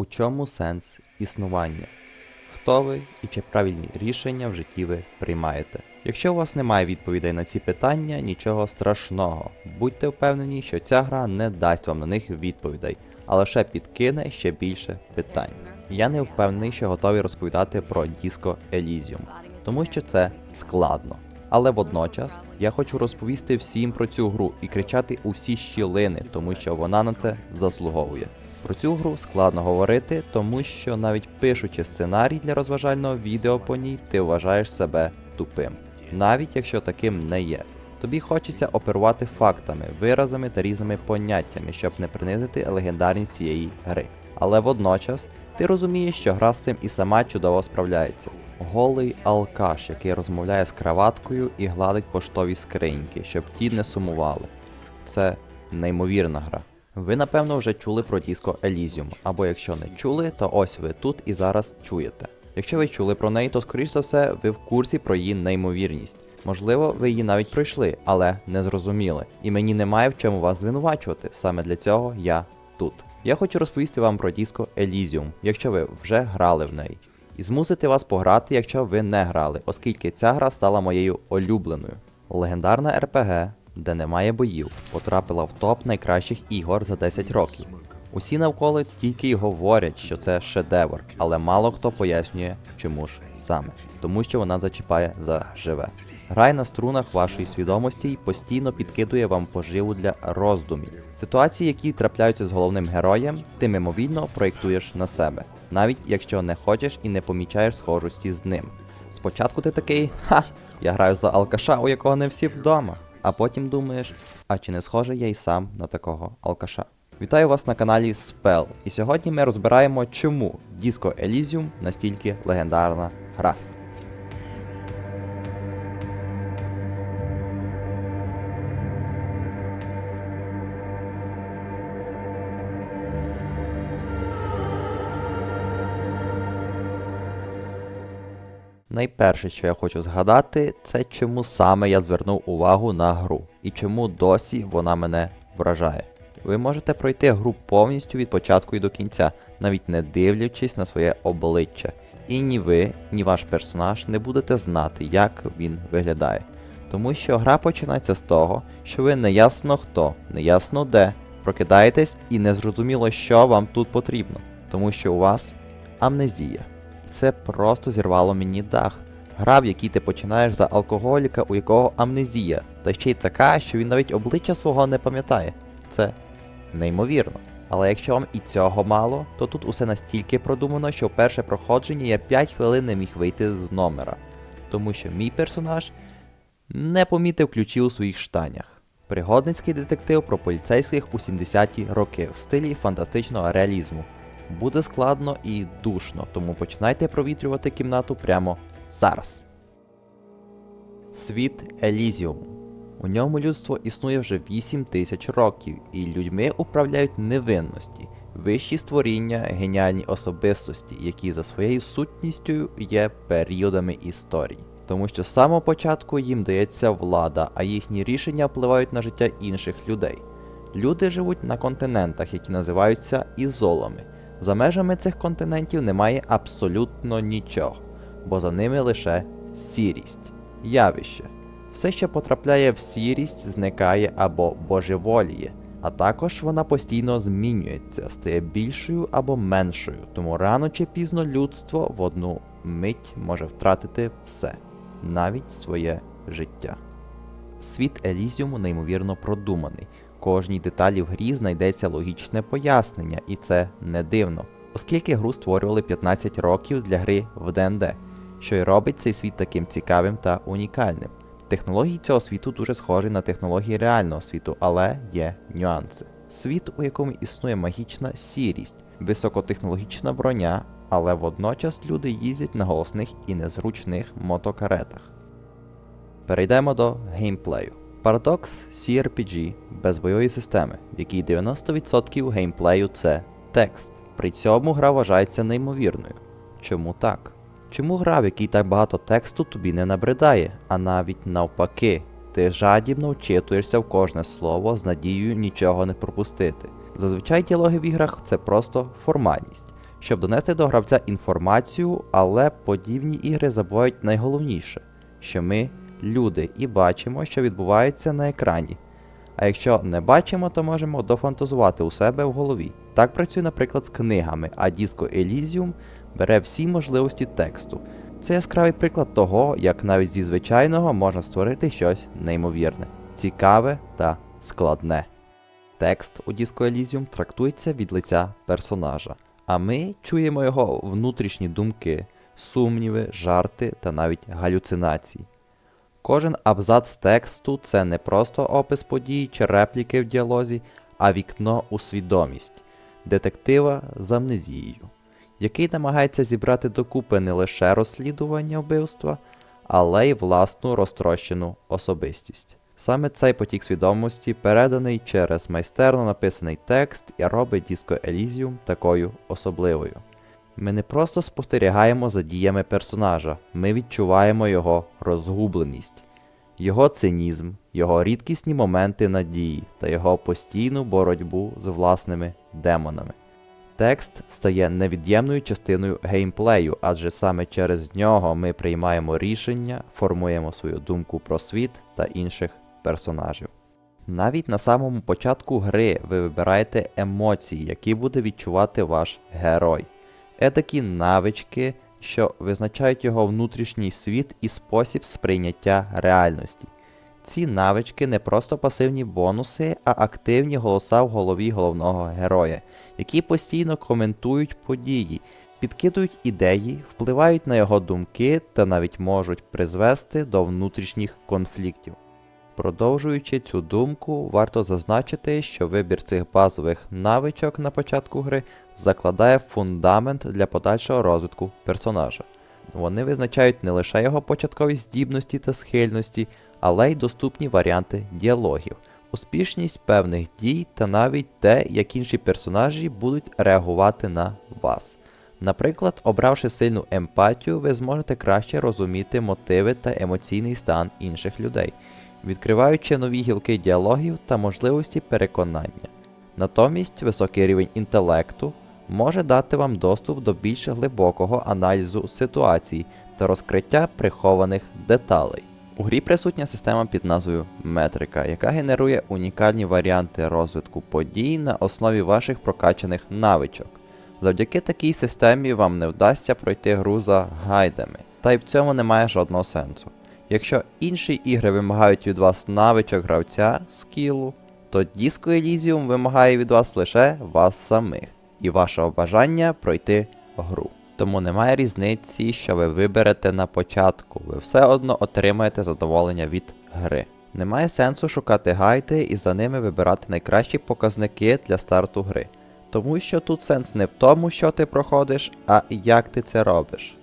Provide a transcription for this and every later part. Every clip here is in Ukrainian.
У чому сенс існування? Хто ви і чи правильні рішення в житті ви приймаєте? Якщо у вас немає відповідей на ці питання, нічого страшного. Будьте впевнені, що ця гра не дасть вам на них відповідей, а лише підкине ще більше питань. Я не впевнений, що готовий розповідати про Disco Elysium, тому що це складно. Але водночас я хочу розповісти всім про цю гру і кричати у всі щілини, тому що вона на це заслуговує. Про цю гру складно говорити, тому що навіть пишучи сценарій для розважального відео по ній, ти вважаєш себе тупим, навіть якщо таким не є. Тобі хочеться оперувати фактами, виразами та різними поняттями, щоб не принизити легендарність цієї гри. Але водночас ти розумієш, що гра з цим і сама чудово справляється. Голий алкаш, який розмовляє з краваткою і гладить поштові скриньки, щоб ті не сумували. Це неймовірна гра. Ви напевно вже чули про Disco Elysium, або якщо не чули, то ось ви тут і зараз чуєте. Якщо ви чули про неї, то скоріш за все ви в курсі про її неймовірність. Можливо, ви її навіть пройшли, але не зрозуміли. І мені немає в чому вас звинувачувати. Саме для цього я тут. Я хочу розповісти вам про Disco Elysium, якщо ви вже грали в неї. І змусити вас пограти, якщо ви не грали, оскільки ця гра стала моєю улюбленою. Легендарна РПГ, де немає боїв, потрапила в топ найкращих ігор за 10 років. Усі навколо тільки й говорять, що це шедевр, але мало хто пояснює, чому ж саме. Тому що вона зачіпає за живе. Грає на струнах вашої свідомості і постійно підкидує вам поживу для роздумів. Ситуації, які трапляються з головним героєм, ти мимовільно проєктуєш на себе, навіть якщо не хочеш і не помічаєш схожості з ним. Спочатку ти такий ха, я граю за алкаша, у якого не всі вдома. А потім думаєш, а чи не схожий я й сам на такого алкаша? Вітаю вас на каналі Spell, і сьогодні ми розбираємо, чому Disco Elysium настільки легендарна гра. Найперше, що я хочу згадати, це чому саме я звернув увагу на гру і чому досі вона мене вражає. Ви можете пройти гру повністю від початку і до кінця, навіть не дивлячись на своє обличчя. І ні ви, ні ваш персонаж не будете знати, як він виглядає. Тому що гра починається з того, що ви не ясно хто, не ясно де, прокидаєтесь і не зрозуміло, що вам тут потрібно, тому що у вас амнезія. Це просто зірвало мені дах. Гра, в якій ти починаєш за алкоголіка, у якого амнезія, та ще й така, що він навіть обличчя свого не пам'ятає. Це неймовірно. Але якщо вам і цього мало, то тут усе настільки продумано, що в перше проходження я 5 хвилин не міг вийти з номера, тому що мій персонаж не помітив ключі у своїх штанях. Пригодницький детектив про поліцейських у 70-ті роки в стилі фантастичного реалізму. Буде складно і душно, тому починайте провітрювати кімнату прямо зараз. Світ Елізіуму. У ньому людство існує вже 8 тисяч років, і людьми управляють невинності, вищі створіння, геніальні особистості, які за своєю сутністю є періодами історії. Тому що з самого початку їм дається влада, а їхні рішення впливають на життя інших людей. Люди живуть на континентах, які називаються ізолами. За межами цих континентів немає абсолютно нічого, бо за ними лише сірість, явище. Все, що потрапляє в сірість, зникає або божеволіє, а також вона постійно змінюється, стає більшою або меншою, тому рано чи пізно людство в одну мить може втратити все, навіть своє життя. Світ Елізіуму неймовірно продуманий. Кожній деталі в грі знайдеться логічне пояснення, і це не дивно, оскільки гру створювали 15 років для гри в ДНД, що й робить цей світ таким цікавим та унікальним. Технології цього світу дуже схожі на технології реального світу, але є нюанси. Світ, у якому існує магічна сірість, високотехнологічна броня, але водночас люди їздять на голосних і незручних мотокаретах. Перейдемо до геймплею. Paradox CRPG без бойової системи, в якій 90% геймплею це текст. При цьому гра вважається неймовірною. Чому так? Чому гра, в якій так багато тексту тобі не набридає, а навіть навпаки, ти жадібно вчитуєшся в кожне слово з надією нічого не пропустити. Зазвичай діалоги в іграх це просто формальність, щоб донести до гравця інформацію, але подібні ігри забувають найголовніше, що ми люди і бачимо, що відбувається на екрані. А якщо не бачимо, то можемо дофантазувати у себе в голові. Так працює, наприклад, з книгами, а Disco Elysium бере всі можливості тексту. Це яскравий приклад того, як навіть зі звичайного можна створити щось неймовірне, цікаве та складне. Текст у Disco Elysium трактується від лиця персонажа, а ми чуємо його внутрішні думки, сумніви, жарти та навіть галюцинації. Кожен абзац тексту це не просто опис подій чи репліки в діалозі, а вікно у свідомість детектива з амнезією, який намагається зібрати докупи не лише розслідування вбивства, але й власну розтрощену особистість. Саме цей потік свідомості переданий через майстерно написаний текст і робить Disco Elysium такою особливою. Ми не просто спостерігаємо за діями персонажа, ми відчуваємо його розгубленість, його цинізм, його рідкісні моменти надії та його постійну боротьбу з власними демонами. Текст стає невід'ємною частиною геймплею, адже саме через нього ми приймаємо рішення, формуємо свою думку про світ та інших персонажів. Навіть на самому початку гри ви вибираєте емоції, які буде відчувати ваш герой. Етакі навички, що визначають його внутрішній світ і спосіб сприйняття реальності. Ці навички не просто пасивні бонуси, а активні голоса в голові головного героя, які постійно коментують події, підкидують ідеї, впливають на його думки та навіть можуть призвести до внутрішніх конфліктів. Продовжуючи цю думку, варто зазначити, що вибір цих базових навичок на початку гри закладає фундамент для подальшого розвитку персонажа. Вони визначають не лише його початкові здібності та схильності, але й доступні варіанти діалогів, успішність певних дій та навіть те, як інші персонажі будуть реагувати на вас. Наприклад, обравши сильну емпатію, ви зможете краще розуміти мотиви та емоційний стан інших людей, відкриваючи нові гілки діалогів та можливості переконання. Натомість високий рівень інтелекту може дати вам доступ до більш глибокого аналізу ситуацій та розкриття прихованих деталей. У грі присутня система під назвою Метрика, яка генерує унікальні варіанти розвитку подій на основі ваших прокачаних навичок. Завдяки такій системі вам не вдасться пройти гру за гайдами, та й в цьому немає жодного сенсу. Якщо інші ігри вимагають від вас навичок гравця, скілу, то Disco Elysium вимагає від вас лише вас самих і вашого бажання пройти гру. Тому немає різниці, що ви виберете на початку, ви все одно отримаєте задоволення від гри. Немає сенсу шукати гайди і за ними вибирати найкращі показники для старту гри. Тому що тут сенс не в тому, що ти проходиш, а як ти це робиш.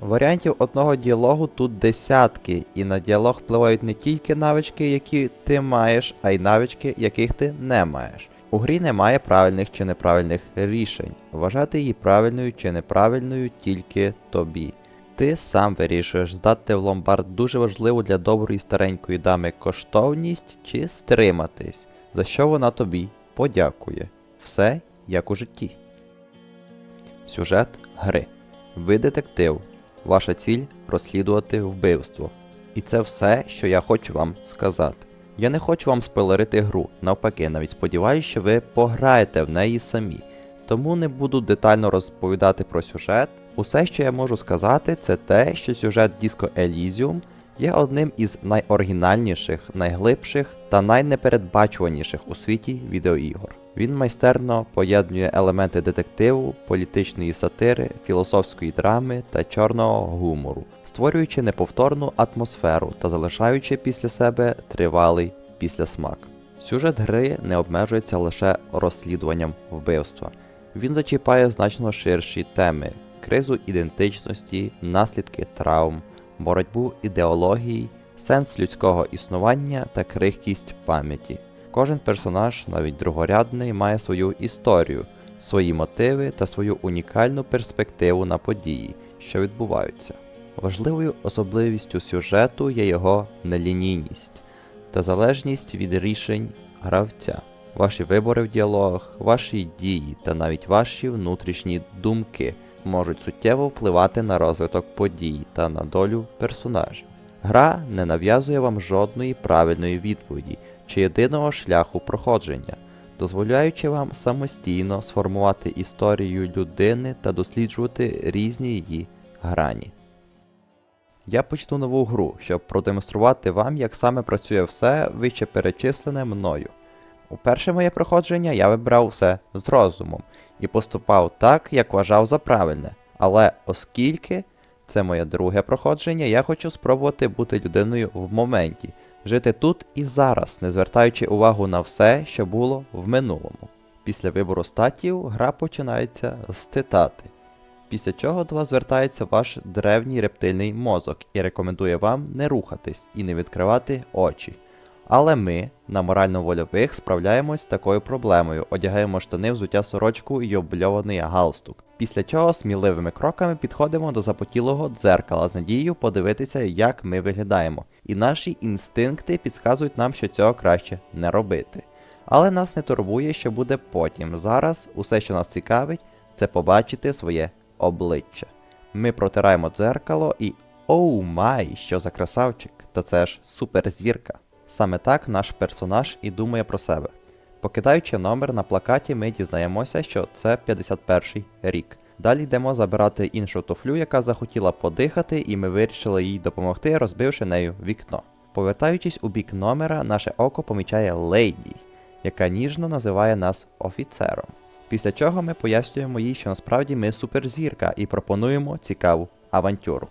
Варіантів одного діалогу тут десятки, і на діалог впливають не тільки навички, які ти маєш, а й навички, яких ти не маєш. У грі немає правильних чи неправильних рішень. Вважати її правильною чи неправильною тільки тобі. Ти сам вирішуєш здати в ломбард дуже важливу для доброї старенької дами коштовність чи стриматись, за що вона тобі подякує. Все як у житті. Сюжет гри. Ви детектив. Ваша ціль розслідувати вбивство. І це все, що я хочу вам сказати. Я не хочу вам спойлерити гру, навпаки, навіть сподіваюся, що ви пограєте в неї самі. Тому не буду детально розповідати про сюжет. Усе, що я можу сказати, це те, що сюжет Disco Elysium є одним із найоригінальніших, найглибших та найнепередбачуваніших у світі відеоігор. Він майстерно поєднує елементи детективу, політичної сатири, філософської драми та чорного гумору, створюючи неповторну атмосферу та залишаючи після себе тривалий післясмак. Сюжет гри не обмежується лише розслідуванням вбивства. Він зачіпає значно ширші теми: кризу ідентичності, наслідки травм, боротьбу ідеології, сенс людського існування та крихкість пам'яті. Кожен персонаж, навіть другорядний, має свою історію, свої мотиви та свою унікальну перспективу на події, що відбуваються. Важливою особливістю сюжету є його нелінійність та залежність від рішень гравця. Ваші вибори в діалогах, ваші дії та навіть ваші внутрішні думки можуть суттєво впливати на розвиток подій та на долю персонажів. Гра не нав'язує вам жодної правильної відповіді чи єдиного шляху проходження, дозволяючи вам самостійно сформувати історію людини та досліджувати різні її грані. Я почну нову гру, щоб продемонструвати вам, як саме працює все вище перечислене мною. У перше моє проходження я вибрав все з розумом і поступав так, як вважав за правильне. Але оскільки це моє друге проходження, я хочу спробувати бути людиною в моменті, жити тут і зараз, не звертаючи увагу на все, що було в минулому. Після вибору статів гра починається з цитати, після чого до вас звертається ваш древній рептильний мозок і рекомендує вам не рухатись і не відкривати очі. Але ми, на морально вольових, справляємось з такою проблемою, одягаємо штани, взуття сорочку і обльований галстук. Після чого сміливими кроками підходимо до запотілого дзеркала з надією подивитися, як ми виглядаємо. І наші інстинкти підказують нам, що цього краще не робити. Але нас не турбує, що буде потім. Зараз усе, що нас цікавить, це побачити своє обличчя. Ми протираємо дзеркало і оу май, що за красавчик! Та це ж суперзірка. Саме так наш персонаж і думає про себе. Покидаючи номер на плакаті, ми дізнаємося, що це 51 рік. Далі йдемо забирати іншу туфлю, яка захотіла подихати, і ми вирішили їй допомогти, розбивши нею вікно. Повертаючись у бік номера, наше око помічає леді, яка ніжно називає нас офіцером. Після чого ми пояснюємо їй, що насправді ми суперзірка і пропонуємо цікаву авантюру.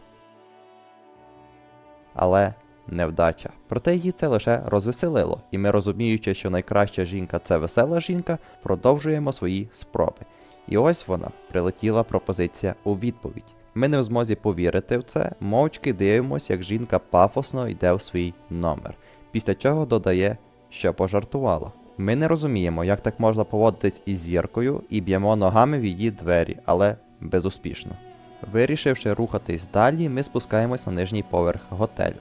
Але невдача. Проте її це лише розвеселило, і ми, розуміючи, що найкраща жінка це весела жінка, продовжуємо свої спроби. І ось вона прилетіла пропозиція у відповідь. Ми не в змозі повірити в це, мовчки дивимося, як жінка пафосно йде в свій номер, після чого додає, що пожартувала. Ми не розуміємо, як так можна поводитись із зіркою і б'ємо ногами в її двері, але безуспішно. Вирішивши рухатись далі, ми спускаємось на нижній поверх готелю.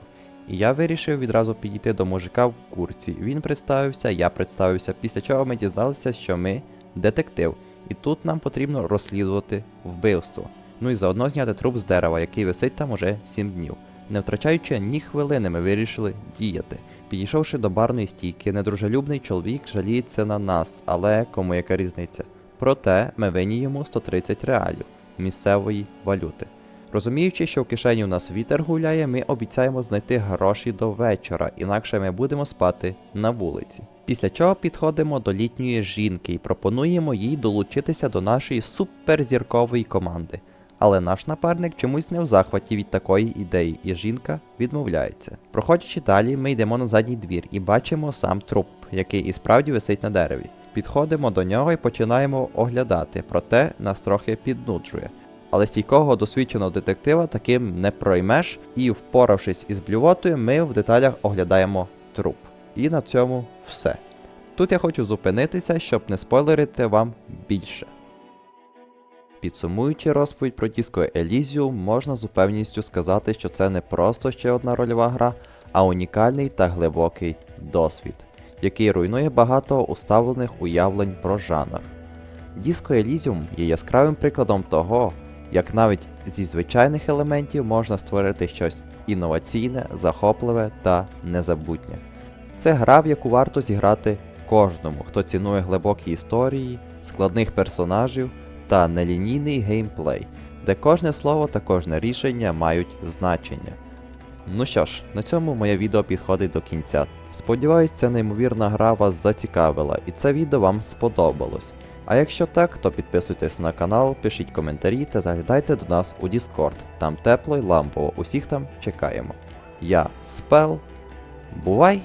І я вирішив відразу підійти до мужика в курці. Він представився, я представився, після чого ми дізналися, що ми детектив, і тут нам потрібно розслідувати вбивство. Ну і заодно зняти труп з дерева, який висить там уже 7 днів. Не втрачаючи ні хвилини, ми вирішили діяти. Підійшовши до барної стійки, недружелюбний чоловік жаліється на нас, але кому яка різниця? Проте ми винні йому 130 реалів місцевої валюти. Розуміючи, що в кишені у нас вітер гуляє, ми обіцяємо знайти гроші до вечора, інакше ми будемо спати на вулиці. Після чого підходимо до літньої жінки і пропонуємо їй долучитися до нашої суперзіркової команди. Але наш напарник чомусь не в захваті від такої ідеї, і жінка відмовляється. Проходячи далі, ми йдемо на задній двір і бачимо сам труп, який і справді висить на дереві. Підходимо до нього і починаємо оглядати, проте нас трохи піднуджує. Але стійкого досвідченого детектива таким не проймеш, і впоравшись із блювотою, ми в деталях оглядаємо труп. І на цьому все. Тут я хочу зупинитися, щоб не спойлерити вам більше. Підсумуючи розповідь про Disco Elysium, можна з упевненістю сказати, що це не просто ще одна рольова гра, а унікальний та глибокий досвід, який руйнує багато уставлених уявлень про жанр. Disco Elysium є яскравим прикладом того, як навіть зі звичайних елементів можна створити щось інноваційне, захопливе та незабутнє. Це гра, в яку варто зіграти кожному, хто цінує глибокі історії, складних персонажів та нелінійний геймплей, де кожне слово та кожне рішення мають значення. Ну що ж, на цьому моє відео підходить до кінця. Сподіваюсь, ця неймовірна гра вас зацікавила і це відео вам сподобалось. А якщо так, то підписуйтесь на канал, пишіть коментарі та заглядайте до нас у Discord. Там тепло й лампово, усіх там чекаємо. Я Спел. Бувай!